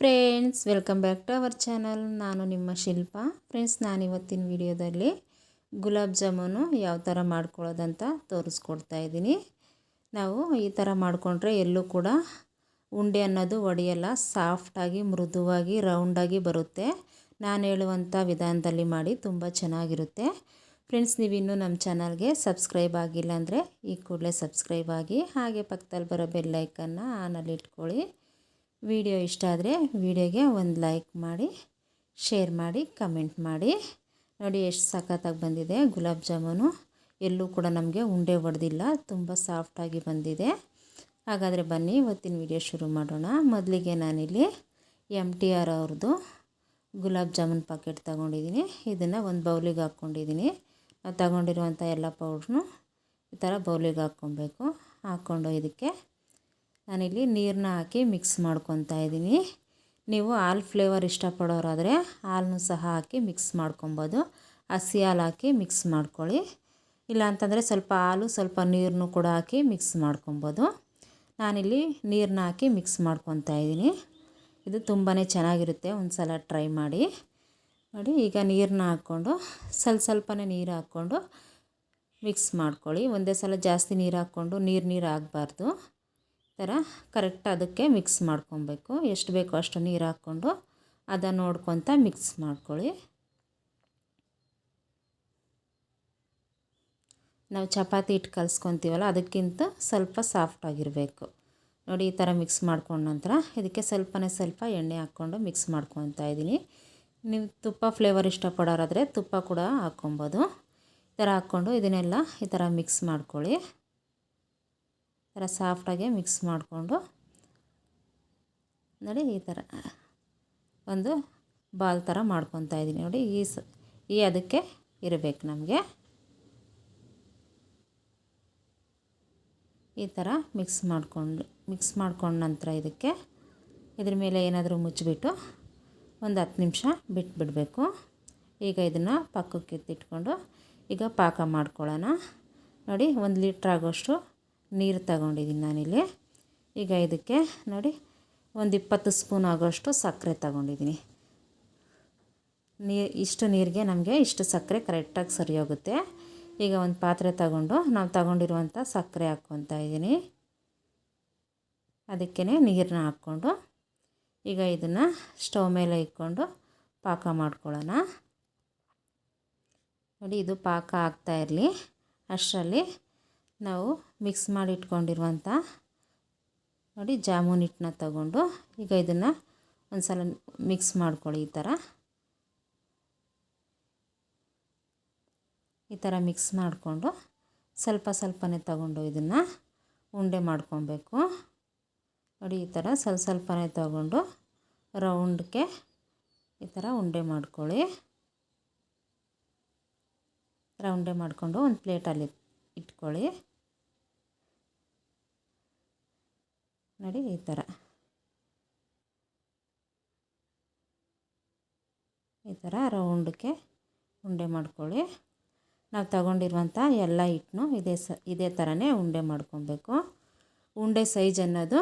Friends, welcome back to our channel. ನಾನು ನಿಮ್ಮ ಶಿಲ್ಪ. Friends ನಾನು ಇವತ್ತಿನ ವಿಡಿಯೋದಲ್ಲಿ ಗುಲಾಬ್ ಜಾಮೂನು ಯಾವ ಥರ ಮಾಡ್ಕೊಳ್ಳೋದಂತ ತೋರಿಸ್ಕೊಡ್ತಾ ಇದ್ದೀನಿ. ನಾವು ಈ ಥರ ಮಾಡಿಕೊಂಡ್ರೆ ಎಲ್ಲೂ ಕೂಡ ಉಂಡೆ ಅನ್ನೋದು ಒಡೆಯಲ್ಲ ಸಾಫ್ಟಾಗಿ ಮೃದುವಾಗಿ ರೌಂಡಾಗಿ ಬರುತ್ತೆ. ನಾನು ಹೇಳುವಂಥ ವಿಧಾನದಲ್ಲಿ ಮಾಡಿ ತುಂಬ ಚೆನ್ನಾಗಿರುತ್ತೆ. ಫ್ರೆಂಡ್ಸ್, ನೀವಿನ್ನೂ ನಮ್ಮ ಚಾನಲ್ಗೆ ಸಬ್ಸ್ಕ್ರೈಬ್ ಆಗಿಲ್ಲ ಅಂದರೆ ಈ ಕೂಡಲೇ ಸಬ್ಸ್ಕ್ರೈಬ್ ಆಗಿ ಹಾಗೆ ಪಕ್ಕದಲ್ಲಿ ಬರೋ ಬೆಲ್ಲೈಕನ್ನು ಆನಲ್ಲಿ ಇಟ್ಕೊಳ್ಳಿ. ವಿಡಿಯೋ ಇಷ್ಟ ಆದರೆ ವಿಡಿಯೋಗೆ ಒಂದು ಲೈಕ್ ಮಾಡಿ, ಶೇರ್ ಮಾಡಿ, ಕಮೆಂಟ್ ಮಾಡಿ. ನೋಡಿ, ಎಷ್ಟು ಸಖತ್ತಾಗಿ ಬಂದಿದೆ. ಗುಲಾಬ್ ಜಾಮೂನು ಎಲ್ಲೂ ಕೂಡ ನಮಗೆ ಉಂಡೆ ಹೊಡೆದಿಲ್ಲ ತುಂಬ ಸಾಫ್ಟಾಗಿ ಬಂದಿದೆ. ಹಾಗಾದರೆ ಬನ್ನಿ, ಇವತ್ತಿನ ವಿಡಿಯೋ ಶುರು ಮಾಡೋಣ. ಮೊದಲಿಗೆ ನಾನಿಲ್ಲಿ ಎಂ ಟಿ ಆರ್ ಅವ್ರದ್ದು ಗುಲಾಬ್ ಜಾಮೂನ್ ಪಾಕೆಟ್ ತೊಗೊಂಡಿದ್ದೀನಿ. ಇದನ್ನು ಒಂದು ಬೌಲಿಗೆ ಹಾಕ್ಕೊಂಡಿದ್ದೀನಿ. ನಾವು ತಗೊಂಡಿರುವಂಥ ಎಲ್ಲ ಪೌಡ್ರನ್ನು ಈ ಥರ ಬೌಲಿಗೆ ಹಾಕ್ಕೊಬೇಕು. ಹಾಕ್ಕೊಂಡು ಇದಕ್ಕೆ ನಾನಿಲ್ಲಿ ನೀರನ್ನ ಹಾಕಿ ಮಿಕ್ಸ್ ಮಾಡ್ಕೊತಾ ಇದ್ದೀನಿ. ನೀವು ಹಾಲು ಫ್ಲೇವರ್ ಇಷ್ಟಪಡೋರಾದರೆ ಹಾಲನ್ನು ಸಹ ಹಾಕಿ ಮಿಕ್ಸ್ ಮಾಡ್ಕೊಬೋದು. ಹಸಿ ಹಾಲು ಹಾಕಿ ಮಿಕ್ಸ್ ಮಾಡ್ಕೊಳ್ಳಿ. ಇಲ್ಲ ಅಂತಂದರೆ ಸ್ವಲ್ಪ ಹಾಲು, ಸ್ವಲ್ಪ ನೀರನ್ನು ಕೂಡ ಹಾಕಿ ಮಿಕ್ಸ್ ಮಾಡ್ಕೊಬೋದು. ನಾನಿಲ್ಲಿ ನೀರನ್ನ ಹಾಕಿ ಮಿಕ್ಸ್ ಮಾಡ್ಕೊತಾ ಇದ್ದೀನಿ. ಇದು ತುಂಬಾ ಚೆನ್ನಾಗಿರುತ್ತೆ. ಒಂದು ಸಲ ಟ್ರೈ ಮಾಡಿ. ನೋಡಿ, ಈಗ ನೀರನ್ನ ಹಾಕ್ಕೊಂಡು ಸ್ವಲ್ಪ ಸ್ವಲ್ಪನೇ ನೀರು ಹಾಕ್ಕೊಂಡು ಮಿಕ್ಸ್ ಮಾಡ್ಕೊಳ್ಳಿ. ಒಂದೇ ಸಲ ಜಾಸ್ತಿ ನೀರು ಹಾಕ್ಕೊಂಡು ನೀರು ನೀರು ಆಗಬಾರ್ದು. ಥರ ಕರೆಕ್ಟ್ ಅದಕ್ಕೆ ಮಿಕ್ಸ್ ಮಾಡ್ಕೊಬೇಕು. ಎಷ್ಟು ಬೇಕೋ ಅಷ್ಟು ನೀರು ಹಾಕ್ಕೊಂಡು ಅದನ್ನು ನೋಡ್ಕೊತ ಮಿಕ್ಸ್ ಮಾಡ್ಕೊಳ್ಳಿ. ನಾವು ಚಪಾತಿ ಹಿಟ್ಟು ಕಲಿಸ್ಕೊತೀವಲ್ಲ, ಅದಕ್ಕಿಂತ ಸ್ವಲ್ಪ ಸಾಫ್ಟಾಗಿರಬೇಕು ನೋಡಿ, ಈ ಥರ ಮಿಕ್ಸ್ ಮಾಡ್ಕೊಂಡ ನಂತರ ಇದಕ್ಕೆ ಸ್ವಲ್ಪನೇ ಸ್ವಲ್ಪ ಎಣ್ಣೆ ಹಾಕ್ಕೊಂಡು ಮಿಕ್ಸ್ ಮಾಡ್ಕೊತಾ ಇದ್ದೀನಿ. ನೀವು ತುಪ್ಪ ಫ್ಲೇವರ್ ಇಷ್ಟಪಡೋರಾದರೆ ತುಪ್ಪ ಕೂಡ ಹಾಕ್ಕೊಬೋದು. ಈ ಥರ ಹಾಕ್ಕೊಂಡು ಇದನ್ನೆಲ್ಲ ಈ ಥರ ಮಿಕ್ಸ್ ಮಾಡ್ಕೊಳ್ಳಿ. ಥರ ಸಾಫ್ಟಾಗೆ ಮಿಕ್ಸ್ ಮಾಡಿಕೊಂಡು ನೋಡಿ ಈ ಥರ ಒಂದು ಬಾಲ್ ಥರ ಮಾಡ್ಕೊತಾ ಇದ್ದೀನಿ. ನೋಡಿ ಈ ಸ ಈ ಅದಕ್ಕೆ ಇರಬೇಕು ನಮಗೆ. ಈ ಥರ ಮಿಕ್ಸ್ ಮಾಡಿಕೊಂಡು ಮಿಕ್ಸ್ ಮಾಡ್ಕೊಂಡ ನಂತರ ಇದಕ್ಕೆ ಇದ್ರ ಮೇಲೆ ಏನಾದರೂ ಮುಚ್ಚಿಬಿಟ್ಟು ಒಂದು ಹತ್ತು ನಿಮಿಷ ಬಿಟ್ಬಿಡಬೇಕು. ಈಗ ಇದನ್ನು ಪಕ್ಕಕ್ಕೆ ಎತ್ತಿಟ್ಕೊಂಡು ಈಗ ಪಾಕ ಮಾಡ್ಕೊಳ್ಳೋಣ. ನೋಡಿ ಒಂದು ಲೀಟ್ರ್ ಆಗೋಷ್ಟು ನೀರು ತಗೊಂಡಿದ್ದೀನಿ ನಾನಿಲ್ಲಿ. ಈಗ ಇದಕ್ಕೆ ನೋಡಿ, ಒಂದು ಇಪ್ಪತ್ತು ಸ್ಪೂನ್ ಆಗೋಷ್ಟು ಸಕ್ಕರೆ ತಗೊಂಡಿದ್ದೀನಿ. ನೀರು ಇಷ್ಟು ನೀರಿಗೆ ನಮಗೆ ಇಷ್ಟು ಸಕ್ಕರೆ ಕರೆಕ್ಟಾಗಿ ಸರಿ ಹೋಗುತ್ತೆ ಈಗ ಒಂದು ಪಾತ್ರೆ ತಗೊಂಡು ನಾವು ತಗೊಂಡಿರುವಂಥ ಸಕ್ಕರೆ ಹಾಕ್ಕೊತಾ ಇದ್ದೀನಿ. ಅದಕ್ಕೇ ನೀರನ್ನ ಹಾಕ್ಕೊಂಡು ಈಗ ಇದನ್ನು ಸ್ಟವ್ ಮೇಲೆ ಇಟ್ಕೊಂಡು ಪಾಕ ಮಾಡ್ಕೊಳ್ಳೋಣ. ನೋಡಿ, ಇದು ಪಾಕ ಆಗ್ತಾ ಇರಲಿ. ಅಷ್ಟರಲ್ಲಿ ನಾವು ಮಿಕ್ಸ್ ಮಾಡಿ ಇಟ್ಕೊಂಡಿರುವಂಥ ನೋಡಿ ಜಾಮೂನ್ ಹಿಟ್ಟನ್ನ ತಗೊಂಡು ಈಗ ಇದನ್ನು ಒಂದು ಸಲ ಮಿಕ್ಸ್ ಮಾಡ್ಕೊಳ್ಳಿ ಈ ಥರ. ಈ ಥರ ಮಿಕ್ಸ್ ಮಾಡಿಕೊಂಡು ಸ್ವಲ್ಪ ಸ್ವಲ್ಪನೇ ತಗೊಂಡು ಇದನ್ನು ಉಂಡೆ ಮಾಡ್ಕೊಬೇಕು. ನೋಡಿ ಈ ಥರ ಸ್ವಲ್ಪ ಸ್ವಲ್ಪನೇ ತಗೊಂಡು ರೌಂಡ್ಗೆ ಈ ಥರ ಉಂಡೆ ಮಾಡ್ಕೊಳ್ಳಿ. ರೌಂಡೆ ಮಾಡಿಕೊಂಡು ಒಂದು ಪ್ಲೇಟಲ್ಲಿ ಇಟ್ಕೊಳ್ಳಿ. ನೋಡಿ ಈ ಥರ. ಈ ಥರ ರೌಂಡಕ್ಕೆ ಉಂಡೆ ಮಾಡ್ಕೊಳ್ಳಿ. ನಾವು ತಗೊಂಡಿರುವಂಥ ಎಲ್ಲ ಹಿಟ್ಟನ್ನು ಇದೇ ಸ, ಇದೇ ಥರನೇ ಉಂಡೆ ಮಾಡ್ಕೊಬೇಕು. ಉಂಡೆ ಸೈಜ್ ಅನ್ನೋದು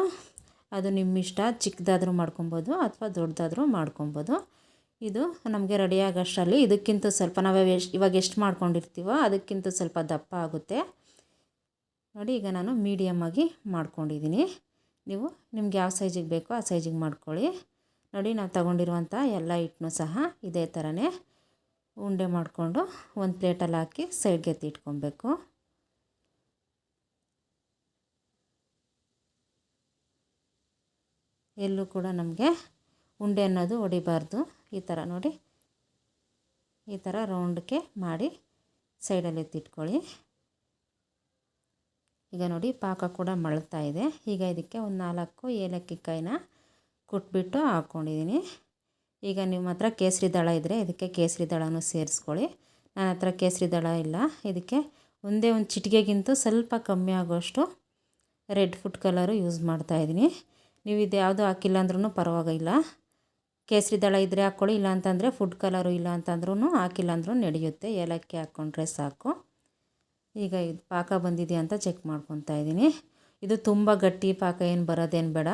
ಅದು ನಿಮ್ಮ ಇಷ್ಟ ಚಿಕ್ಕದಾದರೂ ಮಾಡ್ಕೊಬೋದು ಅಥವಾ ದೊಡ್ಡದಾದರೂ ಮಾಡ್ಕೊಬೋದು. ಇದು ನಮಗೆ ರೆಡಿ ಆಗೋಷ್ಟರಲ್ಲಿ ಇದಕ್ಕಿಂತ ಸ್ವಲ್ಪ ನಾವು ಎಷ್ಟು, ಇವಾಗ ಎಷ್ಟು ಮಾಡ್ಕೊಂಡಿರ್ತೀವೋ ಅದಕ್ಕಿಂತ ಸ್ವಲ್ಪ ದಪ್ಪ ಆಗುತ್ತೆ. ನೋಡಿ ಈಗ ನಾನು ಮೀಡಿಯಮ್ಮಾಗಿ ಮಾಡ್ಕೊಂಡಿದ್ದೀನಿ. ನೀವು ನಿಮ್ಗೆ ಯಾವ ಸೈಜಿಗೆ ಬೇಕೋ ಆ ಸೈಜಿಗೆ ಮಾಡ್ಕೊಳ್ಳಿ. ನೋಡಿ, ನಾವು ತಗೊಂಡಿರುವಂಥ ಎಲ್ಲ ಹಿಟ್ಟನ್ನು ಸಹ ಇದೇ ಥರನೇ ಉಂಡೆ ಮಾಡಿಕೊಂಡು ಒಂದು ಪ್ಲೇಟಲ್ಲಿ ಹಾಕಿ ಸೈಡ್ಗೆ ಎತ್ತಿಟ್ಕೊಬೇಕು ಎಲ್ಲೂ ಕೂಡ ನಮಗೆ ಉಂಡೆ ಅನ್ನೋದು ಹೊಡಿಬಾರ್ದು. ಈ ಥರ ನೋಡಿ, ಈ ಥರ ರೌಂಡ್ಗೆ ಮಾಡಿ ಸೈಡಲ್ಲಿ ಎತ್ತಿಟ್ಕೊಳ್ಳಿ ಈಗ ನೋಡಿ ಪಾಕ ಕೂಡ ಮಳ್ತಾ ಇದೆ. ಈಗ ಇದಕ್ಕೆ ಒಂದು ನಾಲ್ಕು ಏಲಕ್ಕಿ ಕಾಯಿನ ಕುಟ್ಬಿಟ್ಟು ಹಾಕ್ಕೊಂಡಿದ್ದೀನಿ ಈಗ ನಿಮ್ಮ ಹತ್ರ ಕೇಸರಿ ದಳ ಇದ್ದರೆ ಇದಕ್ಕೆ ಕೇಸರಿ ದಳನೂ ಸೇರಿಸ್ಕೊಳ್ಳಿ. ನನ್ನ ಹತ್ರ ಕೇಸರಿ ದಳ ಇಲ್ಲ. ಇದಕ್ಕೆ ಒಂದೇ ಒಂದು ಚಿಟಿಕೆಗಿಂತ ಸ್ವಲ್ಪ ಕಮ್ಮಿ ಆಗೋಷ್ಟು ರೆಡ್ ಫುಡ್ ಕಲರು ಯೂಸ್ ಮಾಡ್ತಾಯಿದ್ದೀನಿ ನೀವು ಇದು ಯಾವುದು ಹಾಕಿಲ್ಲ ಅಂದ್ರೂ ಪರವಾಗಿಲ್ಲ. ಕೇಸರಿ ದಳ ಇದ್ದರೆ ಹಾಕ್ಕೊಳ್ಳಿ ಇಲ್ಲ ಅಂತಂದರೆ ಫುಡ್ ಕಲರು ಇಲ್ಲ ಅಂತಂದ್ರೂ ಹಾಕಿಲ್ಲ ಅಂದ್ರೂ ನಡೆಯುತ್ತೆ. ಏಲಕ್ಕಿ ಹಾಕ್ಕೊಂಡ್ರೆ ಸಾಕು. ಈಗ ಇದು ಪಾಕ ಬಂದಿದೆಯಾ ಅಂತ ಚೆಕ್ ಮಾಡ್ಕೊತಾ ಇದ್ದೀನಿ. ಇದು ತುಂಬ ಗಟ್ಟಿ ಪಾಕ, ಏನು ಬರೋದೇನು ಬೇಡ.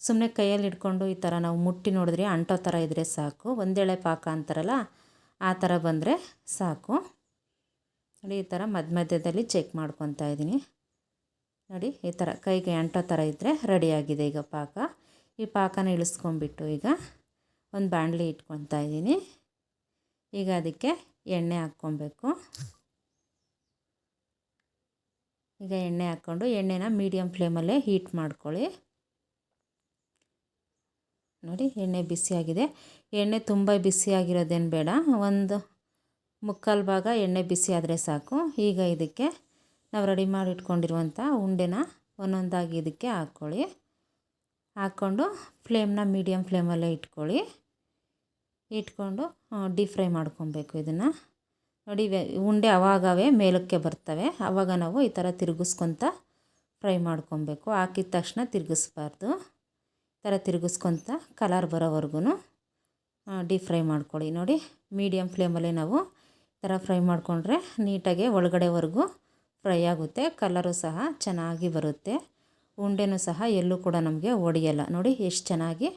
ಸುಮ್ಮನೆ ಕೈಯಲ್ಲಿ ಹಿಡ್ಕೊಂಡು ಈ ಥರ ನಾವು ಮುಟ್ಟಿ ನೋಡಿದ್ರೆ ಅಂಟೋ ಥರ ಇದ್ದರೆ ಸಾಕು. ಒಂದೇಳೆ ಪಾಕ ಅಂತಾರಲ್ಲ, ಆ ಥರ ಬಂದರೆ ಸಾಕು. ನೋಡಿ, ಈ ಥರ ಮಧ್ಯ ಮಧ್ಯದಲ್ಲಿ ಚೆಕ್ ಮಾಡ್ಕೊತಾ ಇದ್ದೀನಿ. ನೋಡಿ, ಈ ಥರ ಕೈಗೆ ಅಂಟೋ ಥರ ಇದ್ದರೆ ರೆಡಿಯಾಗಿದೆ ಈಗ ಪಾಕ. ಈ ಪಾಕನ ಇಳಿಸ್ಕೊಂಡ್ಬಿಟ್ಟು ಈಗ ಒಂದು ಬಾಣಲಿ ಇಟ್ಕೊತಾ ಇದ್ದೀನಿ. ಈಗ ಅದಕ್ಕೆ ಎಣ್ಣೆ ಹಾಕ್ಕೊಬೇಕು. ಈಗ ಎಣ್ಣೆ ಹಾಕ್ಕೊಂಡು ಎಣ್ಣೆನ ಮೀಡಿಯಮ್ ಫ್ಲೇಮಲ್ಲೇ ಹೀಟ್ ಮಾಡ್ಕೊಳ್ಳಿ. ನೋಡಿ ಎಣ್ಣೆ ಬಿಸಿಯಾಗಿದೆ ಎಣ್ಣೆ ತುಂಬ ಬಿಸಿಯಾಗಿರೋದೇನು ಬೇಡ. ಒಂದು ಮುಕ್ಕಾಲು ಭಾಗ ಎಣ್ಣೆ ಬಿಸಿ ಆದರೆ ಸಾಕು. ಈಗ ಇದಕ್ಕೆ ನಾವು ರೆಡಿ ಮಾಡಿ ಇಟ್ಕೊಂಡಿರುವಂಥ ಉಂಡೆನ ಒಂದೊಂದಾಗಿ ಇದಕ್ಕೆ ಹಾಕ್ಕೊಳ್ಳಿ ಹಾಕ್ಕೊಂಡು ಫ್ಲೇಮ್ನ ಮೀಡಿಯಮ್ ಫ್ಲೇಮಲ್ಲೇ ಇಟ್ಕೊಳ್ಳಿ. ಇಟ್ಕೊಂಡು ಡೀಪ್ ಫ್ರೈ ಮಾಡ್ಕೊಬೇಕು ಇದನ್ನು. ನೋಡಿ ಉಂಡೆ ಅವಾಗವೇ ಮೇಲಕ್ಕೆ ಬರ್ತವೆ. ಆವಾಗ ನಾವು ಈ ಥರ ತಿರುಗಿಸ್ಕೊತ ಫ್ರೈ ಮಾಡ್ಕೊಬೇಕು. ಹಾಕಿದ ತಕ್ಷಣ ತಿರುಗಿಸ್ಬಾರ್ದು. ಈ ಥರ ತಿರುಗಿಸ್ಕೊತ ಕಲರ್ ಬರೋವರೆಗೂ ಡೀಪ್ ಫ್ರೈ ಮಾಡ್ಕೊಳ್ಳಿ. ನೋಡಿ ಮೀಡಿಯಮ್ ಫ್ಲೇಮಲ್ಲಿ ನಾವು ಈ ಥರ ಫ್ರೈ ಮಾಡಿಕೊಂಡ್ರೆ ನೀಟಾಗಿ ಒಳಗಡೆವರೆಗೂ ಫ್ರೈ ಆಗುತ್ತೆ. ಕಲರು ಸಹ ಚೆನ್ನಾಗಿ ಬರುತ್ತೆ. ಉಂಡೆನೂ ಸಹ ಎಲ್ಲೂ ಕೂಡ ನಮಗೆ ಒಡೆಯಲ್ಲ. ನೋಡಿ, ಎಷ್ಟು ಚೆನ್ನಾಗಿ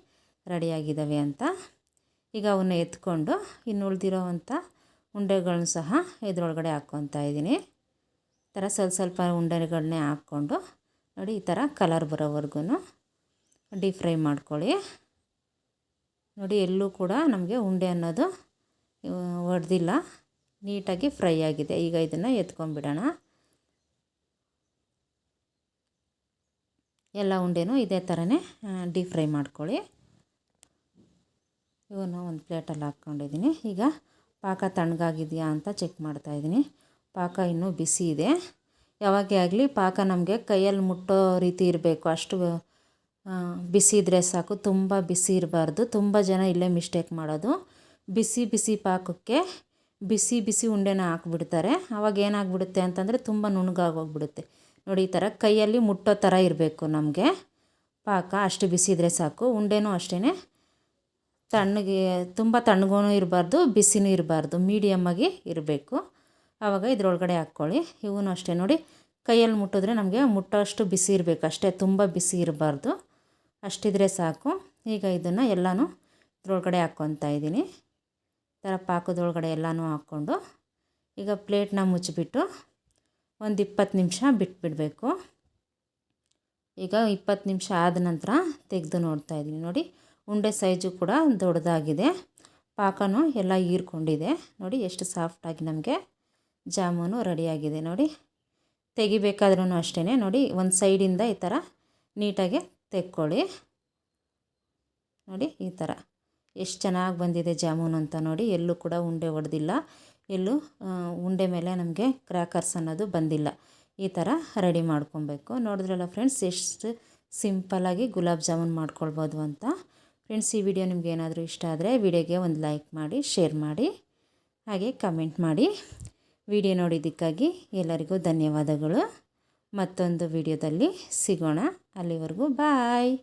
ರೆಡಿಯಾಗಿದ್ದಾವೆ ಅಂತ. ಈಗ ಅವನ್ನ ಎತ್ಕೊಂಡು ಇನ್ನು ಉಳಿದಿರೋವಂಥ ಉಂಡೆಗಳನ್ನ ಸಹ ಇದ್ರೊಳಗಡೆ ಹಾಕ್ಕೊತಾ ಇದ್ದೀನಿ. ಈ ಥರ ಸ್ವಲ್ಪ ಸ್ವಲ್ಪ ಉಂಡೆಗಳನ್ನೇ ಹಾಕ್ಕೊಂಡು ನೋಡಿ ಈ ಥರ ಕಲರ್ ಬರೋವರೆಗೂ ಡೀಪ್ ಫ್ರೈ ಮಾಡ್ಕೊಳ್ಳಿ. ನೋಡಿ ಎಲ್ಲೂ ಕೂಡ ನಮಗೆ ಉಂಡೆ ಅನ್ನೋದು ಹೊಡೆದಿಲ್ಲ ನೀಟಾಗಿ ಫ್ರೈ ಆಗಿದೆ. ಈಗ ಇದನ್ನು ಎತ್ಕೊಂಡ್ಬಿಡೋಣ ಎಲ್ಲ ಉಂಡೆನೂ ಇದೇ ಥರನೇ ಡೀಪ್ ಫ್ರೈ ಮಾಡ್ಕೊಳ್ಳಿ. ಇವನು ಒಂದು ಪ್ಲೇಟಲ್ಲಿ ಹಾಕ್ಕೊಂಡಿದ್ದೀನಿ. ಈಗ ಪಾಕ ತಣ್ಣಗಾಗಿದೆಯಾ ಅಂತ ಚೆಕ್ ಮಾಡ್ತಾಯಿದ್ದೀನಿ ಪಾಕ ಇನ್ನೂ ಬಿಸಿ ಇದೆ. ಯಾವಾಗೇ ಆಗಲಿ ಪಾಕ ನಮಗೆ ಕೈಯಲ್ಲಿ ಮುಟ್ಟೋ ರೀತಿ ಇರಬೇಕು. ಅಷ್ಟು ಬಿಸಿ ಇದ್ದರೆ ಸಾಕು. ತುಂಬ ಬಿಸಿ ಇರಬಾರ್ದು. ತುಂಬ ಜನ ಇಲ್ಲೇ ಮಿಸ್ಟೇಕ್ ಮಾಡೋದು. ಬಿಸಿ ಬಿಸಿ ಪಾಕಕ್ಕೆ ಬಿಸಿ ಬಿಸಿ ಉಂಡೆನ ಹಾಕ್ಬಿಡ್ತಾರೆ. ಅವಾಗ ಏನಾಗ್ಬಿಡುತ್ತೆ ಅಂತಂದರೆ ತುಂಬ ನುಣ್ಣಗಾಗೋಗ್ಬಿಡುತ್ತೆ ನೋಡಿ, ಈ ಥರ ಕೈಯಲ್ಲಿ ಮುಟ್ಟೋ ಥರ ಇರಬೇಕು ನಮಗೆ. ಪಾಕ ಅಷ್ಟು ಬಿಸಿ ಇದ್ದರೆ ಸಾಕು. ಉಂಡೆನೂ ಅಷ್ಟೇ ತಣ್ಣಗೆ, ತುಂಬ ತಣ್ಣಗೂ ಇರಬಾರ್ದು, ಬಿಸಿನೂ ಇರಬಾರ್ದು ಮೀಡಿಯಮ್ಮಾಗಿ ಇರಬೇಕು. ಆವಾಗ ಇದ್ರೊಳಗಡೆ ಹಾಕ್ಕೊಳ್ಳಿ. ಇವೂ ಅಷ್ಟೇ ನೋಡಿ, ಕೈಯಲ್ಲಿ ಮುಟ್ಟಿದ್ರೆ ನಮಗೆ ಮುಟ್ಟೋಷ್ಟು ಬಿಸಿ ಇರಬೇಕು. ಅಷ್ಟೇ, ತುಂಬ ಬಿಸಿ ಇರಬಾರ್ದು. ಅಷ್ಟಿದ್ರೆ ಸಾಕು. ಈಗ ಇದನ್ನು ಎಲ್ಲನೂ ಇದ್ರೊಳಗಡೆ ಹಾಕ್ಕೊತಾ ಇದ್ದೀನಿ. ಥರ ಪಾಕದೊಳಗಡೆ ಎಲ್ಲನೂ ಹಾಕ್ಕೊಂಡು, ಈಗ ಪ್ಲೇಟ್ನ ಮುಚ್ಚಿಬಿಟ್ಟು ಒಂದು ಇಪ್ಪತ್ತು ನಿಮಿಷ ಬಿಟ್ಬಿಡಬೇಕು. ಈಗ ಇಪ್ಪತ್ತು ನಿಮಿಷ ಆದ ನಂತರ ತೆಗೆದು ನೋಡ್ತಾ ಇದ್ದೀನಿ. ನೋಡಿ ಉಂಡೆ ಸೈಜು ಕೂಡ ದೊಡ್ಡದಾಗಿದೆ. ಪಾಕನೂ ಎಲ್ಲ ಹೀರ್ಕೊಂಡಿದೆ. ನೋಡಿ ಎಷ್ಟು ಸಾಫ್ಟಾಗಿ ನಮಗೆ ಜಾಮೂನು ರೆಡಿಯಾಗಿದೆ. ನೋಡಿ ತೆಗಿಬೇಕಾದ್ರೂ ಅಷ್ಟೇ ನೋಡಿ ಒಂದು ಸೈಡಿಂದ ಈ ಥರ ನೀಟಾಗಿ ತೆಕ್ಕೊಳ್ಳಿ. ನೋಡಿ ಈ ಥರ ಎಷ್ಟು ಚೆನ್ನಾಗಿ ಬಂದಿದೆ ಜಾಮೂನು ಅಂತ ನೋಡಿ. ಎಲ್ಲೂ ಕೂಡ ಉಂಡೆ ಹೊಡೆದಿಲ್ಲ ಎಲ್ಲೂ ಉಂಡೆ ಮೇಲೆ ನಮಗೆ ಕ್ರ್ಯಾಕರ್ಸ್ ಅನ್ನೋದು ಬಂದಿಲ್ಲ. ಈ ಥರ ರೆಡಿ ಮಾಡ್ಕೊಬೇಕು. ನೋಡಿದ್ರಲ್ಲ ಫ್ರೆಂಡ್ಸ್ ಎಷ್ಟು ಸಿಂಪಲ್ಲಾಗಿ ಗುಲಾಬ್ ಜಾಮೂನ್ ಮಾಡ್ಕೊಳ್ಬೋದು ಅಂತ. ಫ್ರೆಂಡ್ಸ್, ಈ ವಿಡಿಯೋ ನಿಮ್ಗೆ ಏನಾದರೂ ಇಷ್ಟ ಆದರೆ ವಿಡಿಯೋಗೆ ಒಂದು ಲೈಕ್ ಮಾಡಿ, ಶೇರ್ ಮಾಡಿ, ಹಾಗೆ ಕಮೆಂಟ್ ಮಾಡಿ. ವಿಡಿಯೋ ನೋಡಿದ್ದಕ್ಕಾಗಿ ಎಲ್ಲರಿಗೂ ಧನ್ಯವಾದಗಳು. ಮತ್ತೊಂದು ವಿಡಿಯೋದಲ್ಲಿ ಸಿಗೋಣ. ಅಲ್ಲಿವರೆಗೂ ಬಾಯ್!